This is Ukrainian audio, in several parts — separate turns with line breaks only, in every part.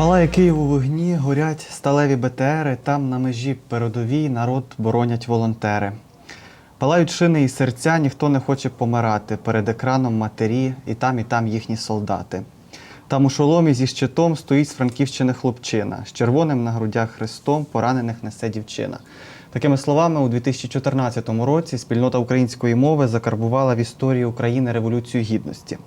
Палає Київ у вогні, горять сталеві БТРи, там на межі передовій народ боронять волонтери. Палають шини і серця, ніхто не хоче помирати. Перед екраном матері, і там, і там їхні солдати. Там у шоломі зі щитом стоїть з Франківщини хлопчина. З червоним на грудях хрестом поранених несе дівчина. Такими словами, у 2014 році спільнота української мови закарбувала в історії України Революцію Гідності.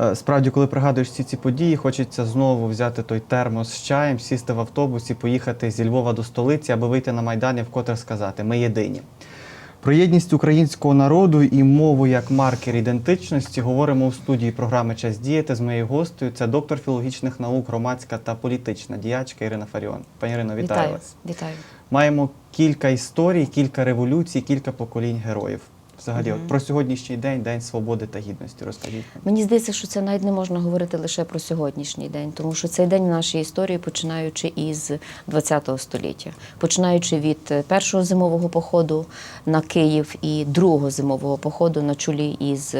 Е, Справді, коли пригадуєш всі ці події, хочеться знову взяти той термос з чаєм, сісти в автобус і поїхати зі Львова до столиці, аби вийти на Майдан і вкотре сказати Ми єдині. Про єдність українського народу і мову як маркер ідентичності говоримо у студії програми Час діяти з моєю гостею. Це доктор філологічних наук, громадська та політична діячка Ірина Фаріон. Пані Ірино, вітаю,
Вітаю.
вас.
Вітаю.
Маємо кілька історій, кілька революцій, кілька поколінь героїв. Взагалі, от про сьогоднішній день, День свободи та гідності. Розкажіть.
Мені здається, що це навіть не можна говорити лише про сьогоднішній день, тому що цей день в нашій історії, починаючи із ХХ століття, починаючи від е, першого зимового походу на Київ і другого зимового походу на чолі із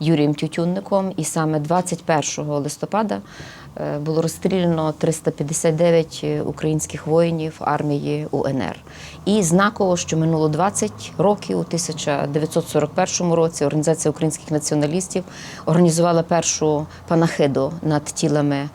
Юрієм Тютюнником, і саме 21 листопада е, було розстріляно 359 українських воїнів армії УНР. І знаково, що минуло 20 років у 1941 році Організація українських націоналістів організувала першу панахиду над тілами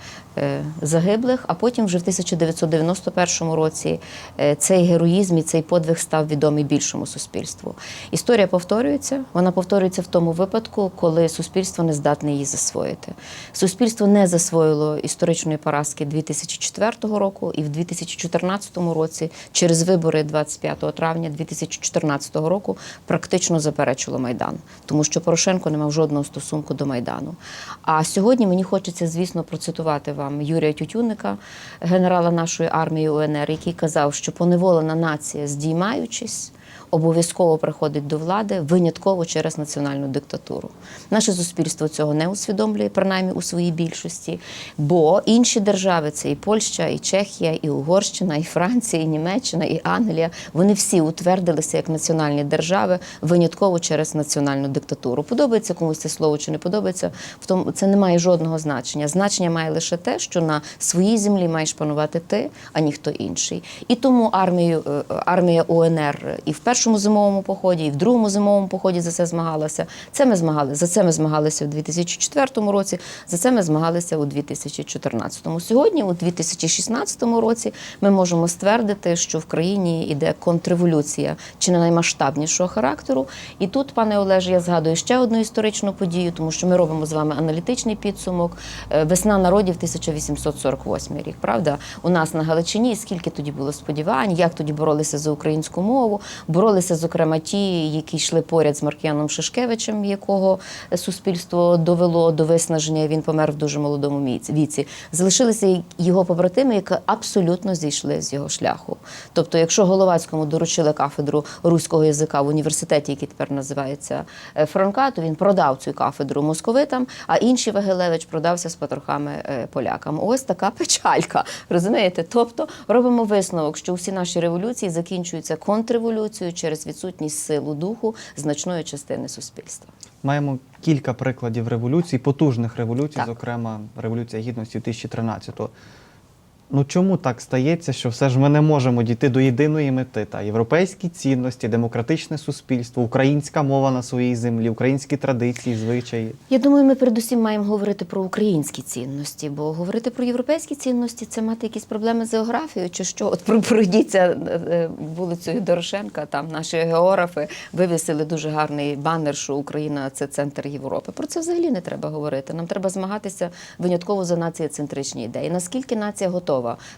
загиблих, а потім вже в 1991 році е, цей героїзм і цей подвиг став відомий більшому суспільству. Історія повторюється. Вона повторюється в тому випадку, коли суспільство не здатне її засвоїти. Суспільство не засвоїло історичної поразки 2004 року, і в 2014 році, через вибори 25 травня 2014 року, практично заперечило Майдан, тому що Порошенко не мав жодного стосунку до Майдану. А сьогодні мені хочеться, звісно, процитувати вам Юрія Тютюнника, генерала нашої армії УНР, який казав, що поневолена нація, здіймаючись, обов'язково приходить до влади винятково через національну диктатуру. Наше суспільство цього не усвідомлює, принаймні у своїй більшості, бо інші держави це і Польща, і Чехія, і Угорщина, і Франція, і Німеччина, і Англія. Вони всі утвердилися як національні держави винятково через національну диктатуру. Подобається комусь це слово чи не подобається, в тому це не має жодного значення. Значення має лише те, що на своїй землі маєш панувати ти, а ніхто інший. І тому армію, е, армія УНР і в першому зимовому поході, і в другому зимовому поході за це змагалася. Це ми змагали. За це ми змагалися у 2004 році. За це ми змагалися у 2014. Сьогодні, у 2016 році, ми можемо ствердити, що в країні йде контрреволюція чи не наймасштабнішого характеру. І тут, пане Олеже, я згадую ще одну історичну подію, тому що ми робимо з вами аналітичний підсумок. Е, Весна народів 1848 рік. Правда, у нас на Галичині скільки тоді було сподівань, як тоді боролися за українську мову, боролися, зокрема, ті, які йшли поряд з Маркіяном Шишкевичем, якого суспільство довело до виснаження. Він помер в дуже молодому віці. Залишилися його побратими, які абсолютно зійшли з його шляху. Тобто, якщо Головацькому доручили кафедру руського язика в університеті, який тепер називається е, Франка, то він продав цю кафедру московитам, а інший Вагилевич продався з потрохами е, полякам. Ось така печалька. Розумієте? Тобто робимо висновок, що всі наші революції закінчуються контрреволюцією через відсутність силу духу значної частини суспільства.
Маємо кілька прикладів революцій, потужних революцій,
Так.
зокрема Революція Гідності 2013-го. Ну чому так стається, що все ж ми не можемо дійти до єдиної мети та європейські цінності, демократичне суспільство, українська мова на своїй землі, українські традиції, звичаї.
Я думаю, ми передусім маємо говорити про українські цінності, бо говорити про європейські цінності це мати якісь проблеми з географією, чи що? От про- пройдіться е, е, вулицею Дорошенка, там наші географи вивісили дуже гарний банер, що Україна це центр Європи. Про це взагалі не треба говорити. Нам треба змагатися винятково за націєцентричні ідеї. Наскільки нація готова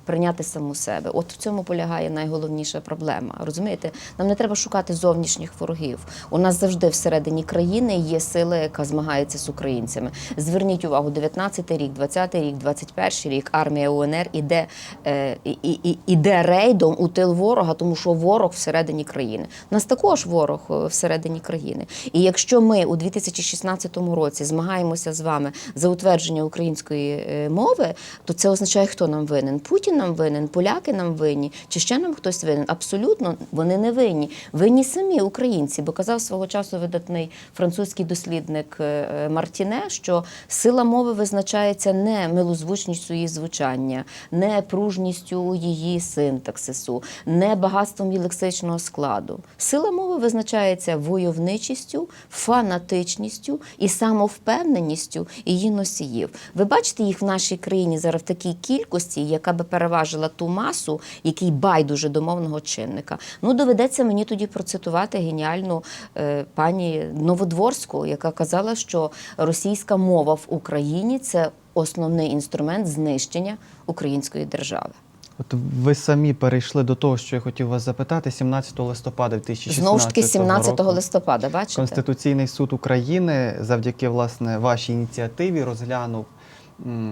прийняти саму себе? От в цьому полягає найголовніша проблема. Розумієте, нам не треба шукати зовнішніх ворогів. У нас завжди всередині країни є сила, яка змагається з українцями. Зверніть увагу, 19-й рік, 20-й рік, 21-й рік армія УНР іде, е, і, і, іде рейдом у тил ворога, тому що ворог всередині країни. У нас також ворог е, всередині країни. І якщо ми у 2016 році змагаємося з вами за утвердження української е, мови, то це означає, хто нам винен. Винен? Путін нам винен, поляки нам винні, чи ще нам хтось винен? Абсолютно вони не винні. Винні самі українці, бо казав свого часу видатний французький дослідник е, Мартіне, що сила мови визначається не милозвучністю її звучання, не пружністю її синтаксису, не багатством її лексичного складу. Сила мови визначається войовничістю, фанатичністю і самовпевненістю її носіїв. Ви бачите їх в нашій країні зараз в такій кількості, яка би переважила ту масу, який байдуже до мовного чинника. Ну доведеться мені тоді процитувати геніальну е, пані Новодворську, яка казала, що російська мова в Україні це основний інструмент знищення української держави.
От ви самі перейшли до того, що я хотів вас запитати. 17 листопада 2016
Знову ж таки, 17
року
листопада, бачите?
Конституційний суд України завдяки власне вашій ініціативі розглянув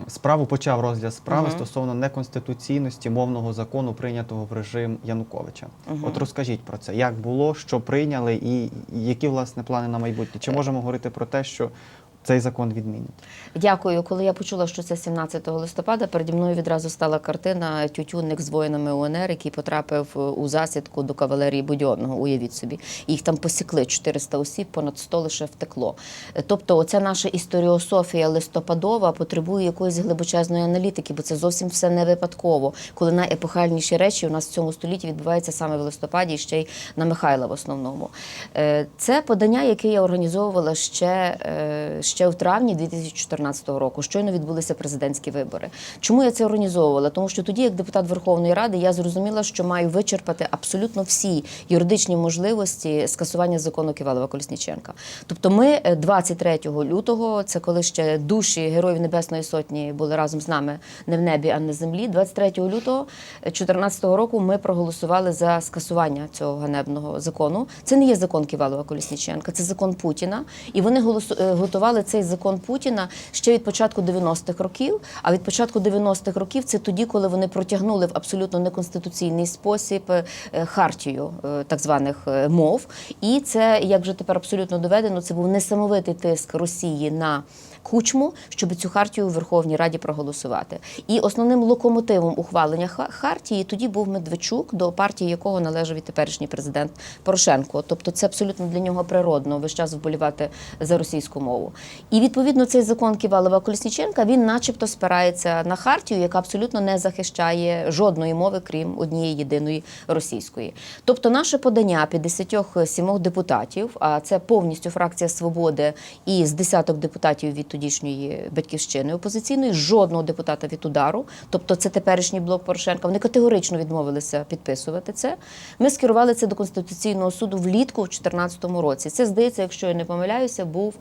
справу, почав розгляд справи
угу.
стосовно неконституційності мовного закону, прийнятого в режим Януковича.
Угу.
От розкажіть про це, як було, що прийняли, і які власне плани на майбутнє? Чи можемо говорити про те, що цей закон відмінять?
Дякую. Коли я почула, що це 17 листопада, переді мною відразу стала картина тютюнник з воїнами УНР, який потрапив е, у засідку до кавалерії Будьонного. Уявіть собі, їх там посікли 400 осіб, понад 100 лише втекло. Е, Тобто, оця наша історіософія листопадова потребує якоїсь глибочезної аналітики, бо це зовсім все не випадково. Коли найепохальніші речі у нас в цьому столітті відбуваються саме в листопаді, і ще й на Михайла в основному. Е, Це подання, яке я організовувала ще, ще в травні 2014 року. Щойно відбулися президентські вибори. Чому я це організовувала? Тому що тоді, як депутат Верховної Ради, я зрозуміла, що маю вичерпати абсолютно всі юридичні можливості скасування закону Ківалова Колісніченка. Тобто, ми е, 23 лютого, це коли ще душі Героїв Небесної Сотні були разом з нами не в небі, а на землі. 23 лютого 2014 року ми проголосували за скасування цього ганебного закону. Це не є закон Ківалова Колісніченка, це закон Путіна. І вони голосу- цей закон Путіна ще від початку 90-х років. А від початку 90-х років це тоді, коли вони протягнули в абсолютно неконституційний спосіб е, хартію е, так званих е, мов. І це, як вже тепер абсолютно доведено, це був несамовитий тиск Росії на. Кучму, щоб цю хартію в Верховній Раді проголосувати. І основним локомотивом ухвалення хартії тоді був Медведчук, до партії якого належав і теперішній президент Порошенко. Тобто це абсолютно для нього природно весь час вболівати за російську мову. І відповідно цей закон Ківалова Колісніченка він, начебто, спирається на хартію, яка абсолютно не захищає жодної мови, крім однієї єдиної російської. Тобто, наше подання 57 депутатів, а це повністю фракція свободи і з десяток депутатів від тодішньої батьківщини опозиційної, жодного депутата від удару, тобто це теперішній блок Порошенка. Вони категорично відмовилися підписувати це. Ми скерували це до Конституційного суду влітку в 2014 році. Це здається, якщо я не помиляюся, був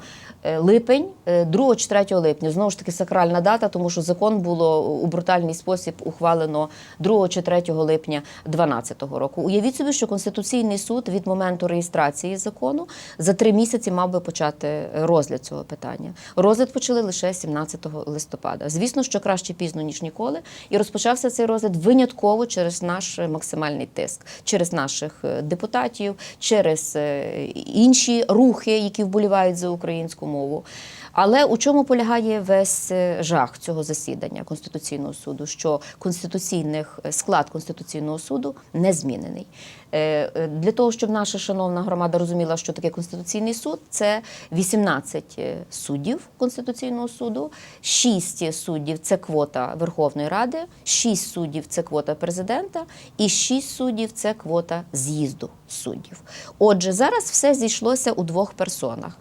е, липень, е, 2 чи 3 липня. Знову ж таки, сакральна дата, тому що закон було у брутальний спосіб ухвалено 2 чи 3 липня 2012 року. Уявіть собі, що Конституційний суд від моменту реєстрації закону за три місяці мав би почати розгляд цього питання. Розгляд почали лише 17 листопада. Звісно, що краще пізно ніж ніколи. І розпочався цей розгляд винятково через наш максимальний тиск, через наших е, депутатів, через е, інші рухи, які вболівають за українську мову. Але у чому полягає весь е, жах цього засідання Конституційного суду? Що конституційних склад Конституційного суду не змінений. Е, е, Для того, щоб наша шановна громада розуміла, що таке Конституційний суд, це 18 е, суддів Конституційного суду, 6 суддів це квота Верховної Ради, 6 суддів це квота президента, і 6 суддів це квота з'їзду суддів. Отже, зараз все зійшлося у двох персонах.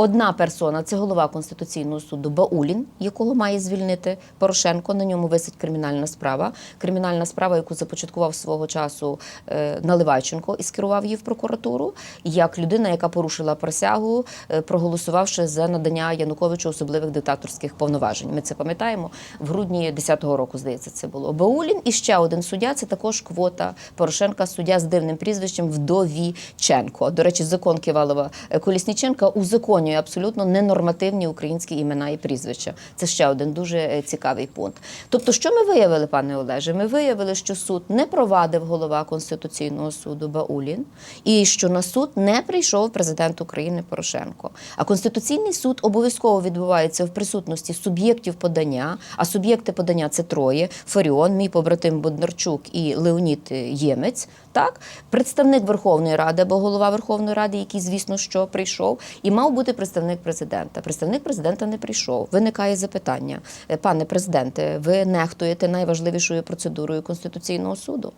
Одна персона це голова Конституційного суду Баулін, якого має звільнити Порошенко. На ньому висить кримінальна справа. Кримінальна справа, яку започаткував свого часу е, Наливайченко і скерував її в прокуратуру, як людина, яка порушила присягу, е, проголосувавши за надання Януковичу особливих диктаторських повноважень. Ми це пам'ятаємо в грудні 10-го року. Здається, це було Баулін. І ще один суддя. Це також квота Порошенка, суддя з дивним прізвищем Вдовіченко. До речі, закон Ківалова Колісніченка узаконював заповнює абсолютно ненормативні українські імена і прізвища. Це ще один дуже е, цікавий пункт. Тобто, що ми виявили, пане Олеже? Ми виявили, що суд не провадив голова Конституційного суду Баулін, і що на суд не прийшов президент України Порошенко. А Конституційний суд обов'язково відбувається в присутності суб'єктів подання. А суб'єкти подання це троє: Фаріон, мій побратим Бондарчук і Леонід Ємець. Так, представник Верховної Ради або голова Верховної Ради, який, звісно, що прийшов, і мав бути представник президента. Представник президента не прийшов. Виникає запитання, Е, пане президенте, ви нехтуєте найважливішою процедурою Конституційного суду.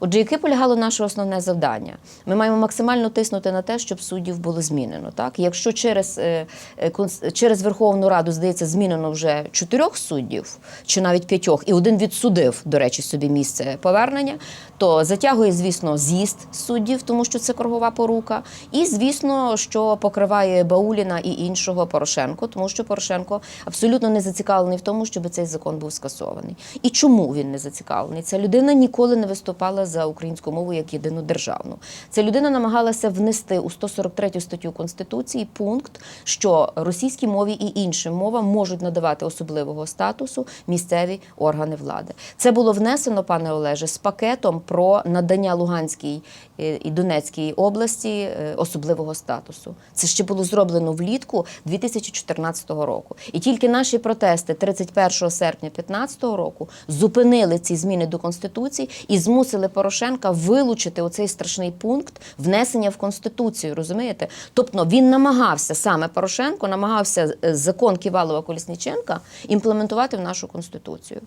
Отже, яке полягало наше основне завдання? Ми маємо максимально тиснути на те, щоб суддів було змінено. Так, якщо через, е, е, через Верховну Раду здається змінено вже чотирьох суддів чи навіть п'ятьох, і один відсудив, до речі, собі місце повернення, то затягує, звісно, з'їзд суддів, тому що це кругова порука. І звісно, що покриває Бауліна і іншого Порошенко, тому що Порошенко абсолютно не зацікавлений в тому, щоб цей закон був скасований. І чому він не зацікавлений? Ця людина ніколи не виступала за українську мову як єдину державну. Ця людина намагалася внести у 143 статтю Конституції пункт, що російській мові і іншим мовам можуть надавати особливого статусу місцеві органи влади. Це було внесено, пане Олеже, з пакетом про надання Луганській е, і Донецькій області е, особливого статусу. Це ще було зроблено влітку 2014 року. І тільки наші протести 31 серпня 2015 року зупинили ці зміни до Конституції і змусили Порошенка вилучити оцей страшний пункт внесення в Конституцію. Розумієте? Тобто він намагався саме Порошенко, намагався е, закон Ківалова Колісніченка імплементувати в нашу конституцію.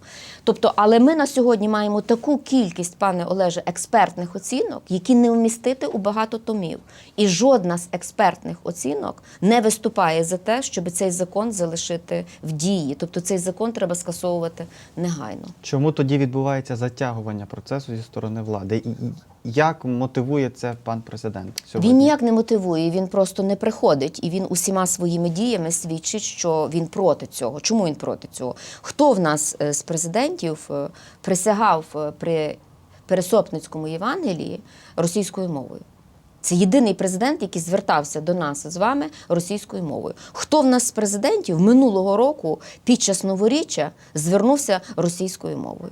Тобто, але ми на сьогодні маємо таку кількість, пане Олеже, експертних оцінок, які не вмістити у багато томів. І жодна з експертних оцінок не виступає за те, щоб цей закон залишити в дії. Тобто цей закон треба скасовувати негайно.
Чому тоді відбувається затягування процесу зі сторони влади? І і як мотивує це пан президент сьогодні?
Він ніяк не мотивує, він просто не приходить, і він усіма своїми діями свідчить, що він проти цього. Чому він проти цього? Хто в нас е, з президентів е, присягав е, при Пересопницькому Євангелії російською мовою? Це єдиний президент, який звертався до нас з вами російською мовою. Хто в нас з президентів минулого року під час новоріччя звернувся російською мовою?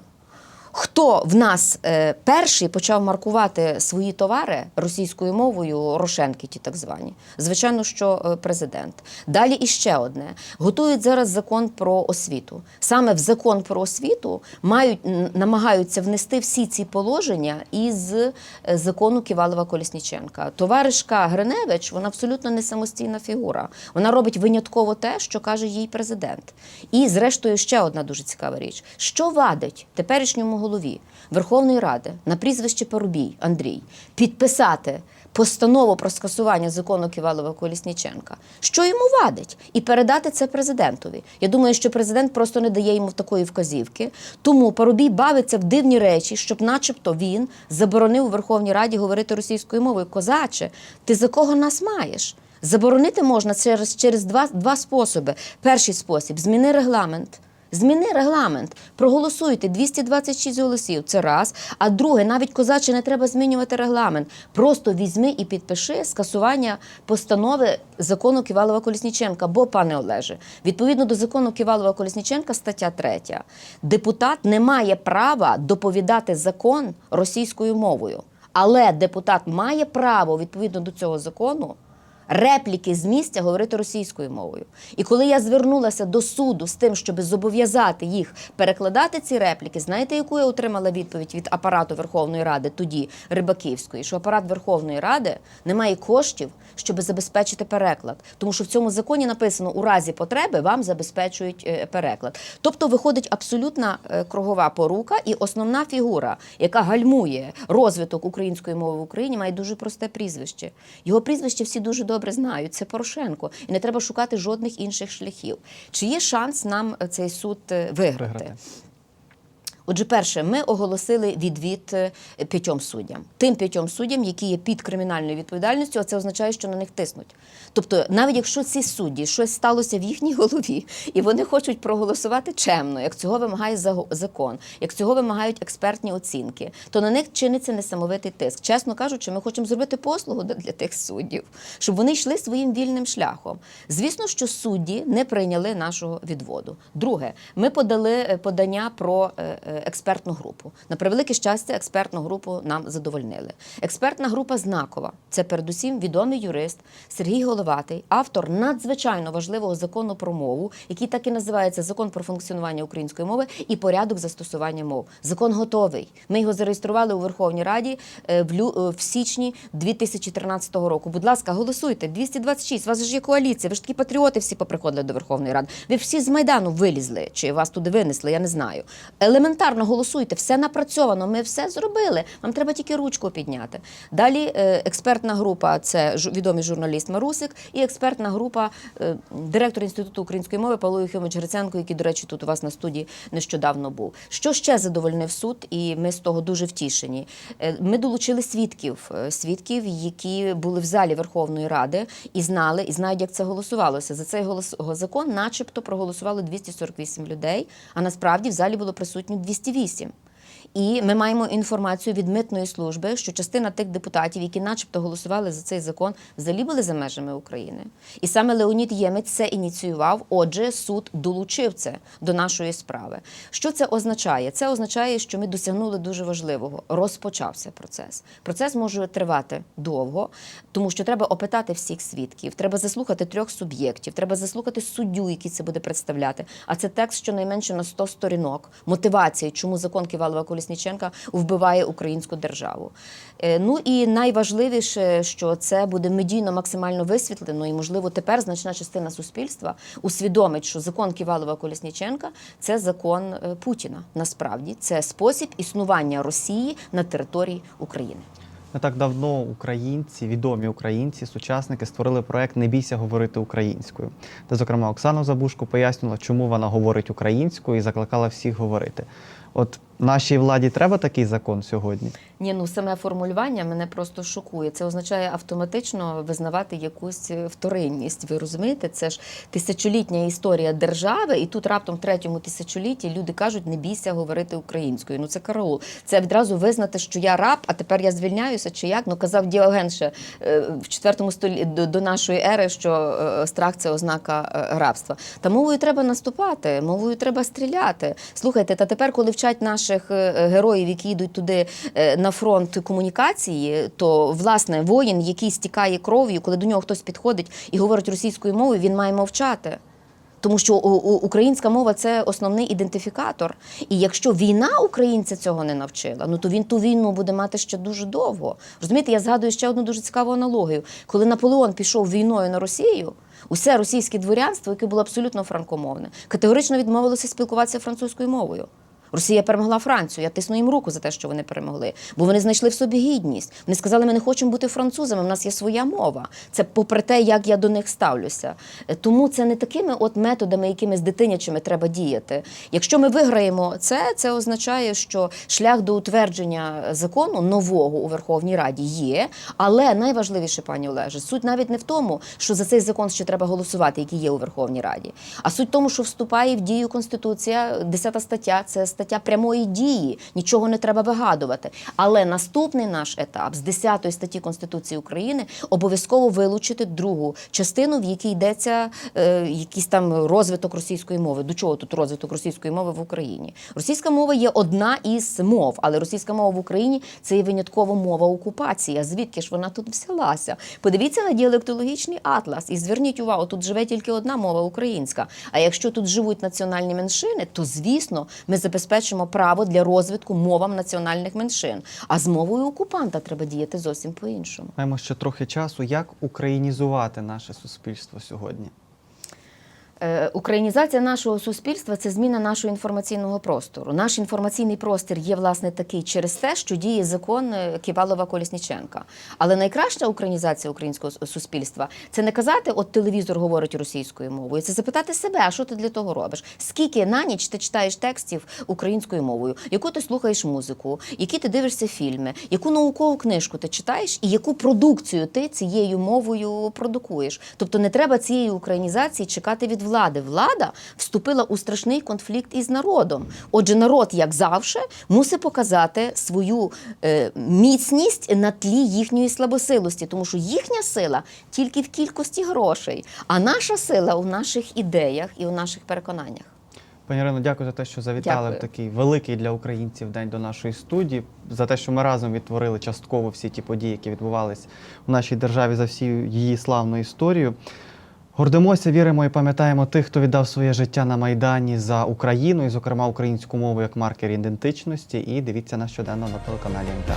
Хто в нас е, перший почав маркувати свої товари російською мовою, рошенки ті так звані? Звичайно, що е, президент. Далі іще одне. Готують зараз закон про освіту. Саме в закон про освіту мають намагаються внести всі ці положення із е, закону Ківалова Колісніченка. Товаришка Гриневич, вона абсолютно не самостійна фігура. Вона робить винятково те, що каже їй президент. І, зрештою, ще одна дуже цікава річ: що вадить теперішньому голові Верховної Ради на прізвище Парубій Андрій підписати постанову про скасування закону Ківалова Колісніченка? Що йому вадить? І передати це президентові. Я думаю, що президент просто не дає йому такої вказівки. Тому Парубій бавиться в дивні речі, щоб, начебто, він заборонив у Верховній Раді говорити російською мовою. Козаче, ти за кого нас маєш? Заборонити можна через, через два, два способи. Перший спосіб зміни регламент. Зміни регламент, проголосуйте 226 голосів. Це раз. А друге, навіть козаче не треба змінювати регламент. Просто візьми і підпиши скасування постанови закону Ківалова Колісніченка. Бо, пане Олеже, відповідно до закону Ківалова Колісніченка, стаття 3, депутат не має права доповідати закон російською мовою. Але депутат має право відповідно до цього закону репліки з місця говорити російською мовою. І коли я звернулася до суду з тим, щоб зобов'язати їх перекладати ці репліки, знаєте, яку я отримала відповідь від апарату Верховної Ради тоді Рибаківської, що апарат Верховної Ради не має коштів, щоб забезпечити переклад, тому що в цьому законі написано у разі потреби вам забезпечують е, переклад. Тобто виходить абсолютна е, кругова порука, і основна фігура, яка гальмує розвиток української мови в Україні, має дуже просте прізвище. Його прізвище всі дуже добре знають. Це Порошенко, і не треба шукати жодних інших шляхів. Чи є шанс нам е, цей суд е, виграти?
Виграти.
Отже, перше, ми оголосили відвід е, п'ятьом суддям. Тим п'ятьом суддям, які є під кримінальною відповідальністю, а це означає, що на них тиснуть. Тобто, навіть якщо ці судді щось сталося в їхній голові, і вони хочуть проголосувати чемно, як цього вимагає закон, як цього вимагають експертні оцінки, то на них чиниться несамовитий тиск. Чесно кажучи, ми хочемо зробити послугу для тих суддів, щоб вони йшли своїм вільним шляхом. Звісно, що судді не прийняли нашого відводу. Друге, ми подали е, подання про е, експертну групу. На превелике щастя, експертну групу нам задовольнили. Експертна група знакова. Це передусім відомий юрист Сергій Головатий, автор надзвичайно важливого закону про мову, який так і називається Закон про функціонування української мови і порядок застосування мов. Закон готовий. Ми його зареєстрували у Верховній Раді е, е, в січні 2013 року. Будь ласка, голосуйте. 226. У вас ж є коаліція. Ви ж такі патріоти всі поприходили до Верховної Ради. Ви всі з майдану вилізли, чи вас туди винесли, я не знаю. Елементарно голосуйте, все напрацьовано. Ми все зробили. Вам треба тільки ручку підняти. Далі е, експертна група це відомий журналіст Марусик, і експертна група е, директор інституту української мови Павло Юхимович Гриценко, який, до речі, тут у вас на студії нещодавно був. Що ще задовольнив суд, і ми з того дуже втішені. Е, Ми долучили свідків, свідків, які були в залі Верховної Ради і знали, і знають, як це голосувалося. За цей голос закон, начебто, проголосували 248 людей, а насправді в залі було присутньо 208. І ми маємо інформацію від митної служби, що частина тих депутатів, які, начебто, голосували за цей закон, взагалі були за межами України. І саме Леонід Ємець це ініціював. Отже, суд долучив це до нашої справи. Що це означає? Це означає, що ми досягнули дуже важливого. Розпочався процес. Процес може тривати довго, тому що треба опитати всіх свідків, треба заслухати трьох суб'єктів, треба заслухати суддю, який це буде представляти. А це текст щонайменше на 100 сторінок мотивації, чому закон Ківалова Колісніченка вбиває українську державу. Е, Ну і найважливіше, що це буде медійно максимально висвітлено, і можливо тепер значна частина суспільства усвідомить, що закон Ківалова Колісніченка це закон е, Путіна. Насправді це спосіб існування Росії на території України.
Не так давно українці, відомі українці, сучасники створили проект Не бійся говорити українською, де, зокрема, Оксана Забушко пояснила, чому вона говорить українською і закликала всіх говорити. От нашій владі треба такий закон сьогодні.
Ні, ну саме формулювання мене просто шокує. Це означає автоматично визнавати якусь е, вторинність. Ви розумієте, це ж тисячолітня історія держави, і тут раптом в третьому тисячолітті люди кажуть, не бійся говорити українською. Ну це караул. Це відразу визнати, що я раб, а тепер я звільняюся. Чи як? Ну казав Діоген ще е, в четвертому столітті до, нашої ери, що е, страх це ознака рабства. Та мовою треба наступати, мовою треба стріляти. Слухайте, та тепер, коли вчать наших героїв, які йдуть туди на фронт комунікації, то власне воїн, який стікає кров'ю, коли до нього хтось підходить і говорить російською мовою, він має мовчати. Тому що українська мова це основний ідентифікатор. І якщо війна українця цього не навчила, ну то він ту війну буде мати ще дуже довго. Розумієте, я згадую ще одну дуже цікаву аналогію. Коли Наполеон пішов війною на Росію, усе російське дворянство, яке було абсолютно франкомовне, категорично відмовилося спілкуватися французькою мовою. Росія перемогла Францію. Я тисну їм руку за те, що вони перемогли. Бо вони знайшли в собі гідність. Вони сказали, ми не хочемо бути французами, в нас є своя мова. Це попри те, як я до них ставлюся. Е, Тому це не такими от методами, якими з дитинячими треба діяти. Якщо ми виграємо це, це означає, що шлях до утвердження закону нового у Верховній Раді є. Але найважливіше, пані Олеже, суть навіть не в тому, що за цей закон ще треба голосувати, який є у Верховній Раді, а суть в тому, що вступає в дію Конституція, 10 стаття це стаття прямої дії. Нічого не треба вигадувати. Але наступний наш етап з 10 статті Конституції України обов'язково вилучити другу частину, в якій йдеться е, якийсь там розвиток російської мови. До чого тут розвиток російської мови в Україні? Російська мова є одна із мов, але російська мова в Україні це є винятково мова окупації. А звідки ж вона тут взялася? Подивіться на діалектологічний атлас і зверніть увагу, тут живе тільки одна мова українська. А якщо тут живуть національні меншини, то звісно ми забезпечимо право для розвитку мовам національних меншин. А з мовою окупанта треба діяти зовсім по-іншому.
Маємо ще трохи часу. Як українізувати наше суспільство сьогодні?
Е, Українізація нашого суспільства це зміна нашого інформаційного простору. Наш інформаційний простір є власне такий через те, що діє закон е, Ківалова Колісніченка. Але найкраща українізація українського суспільства це не казати, от телевізор говорить російською мовою. Це запитати себе, а що ти для того робиш? Скільки на ніч ти читаєш текстів українською мовою, яку ти слухаєш музику, які ти дивишся фільми, яку наукову книжку ти читаєш, і яку продукцію ти цією мовою продукуєш. Тобто не треба цієї українізації чекати від влади. Влада вступила у страшний конфлікт із народом. Отже, народ, як завжди, мусить показати свою е, міцність на тлі їхньої слабосилості, тому що їхня сила тільки в кількості грошей, а наша сила у наших ідеях і у наших переконаннях.
Пані Ірино, дякую за те, що завітали
Дякую.
в такий великий для українців день до нашої студії, за те, що ми разом відтворили частково всі ті події, які відбувались у нашій державі за всю її славну історію. Гордимося, віримо і пам'ятаємо тих, хто віддав своє життя на Майдані за Україну, і, зокрема, українську мову як маркер ідентичності. І дивіться нас щоденно на телеканалі МТА.